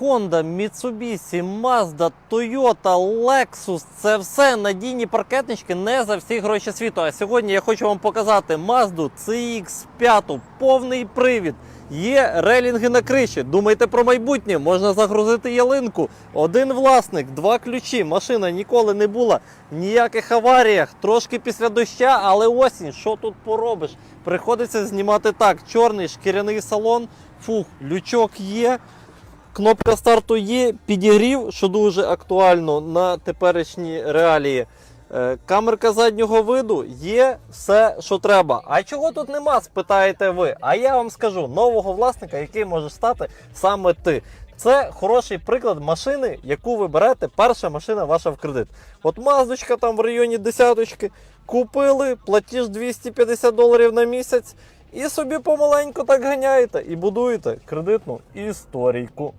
Honda, Mitsubishi, Mazda, Toyota, Lexus це все надійні паркетнички не за всі гроші світу. А сьогодні я хочу вам показати Mazda CX5, повний привід. Є релінги на криші. Думайте про майбутнє, можна загрузити ялинку. Один власник, два ключі. Машина ніколи не була в ніяких аваріях. Трошки після доща, але осінь. Що тут поробиш? Приходиться знімати так. Чорний шкіряний салон. Фух, лючок є. Кнопка старту є, підігрів, що дуже актуально на теперішні реалії. Е, Камерка заднього виду є все, що треба. А чого тут нема, спитаєте ви. А я вам скажу нового власника, який може стати саме ти. Це хороший приклад машини, яку ви берете, перша машина ваша в кредит. От маздочка там в районі десяточки, купили, платіж 250 доларів на місяць, і собі помаленьку так ганяєте і будуєте кредитну історійку.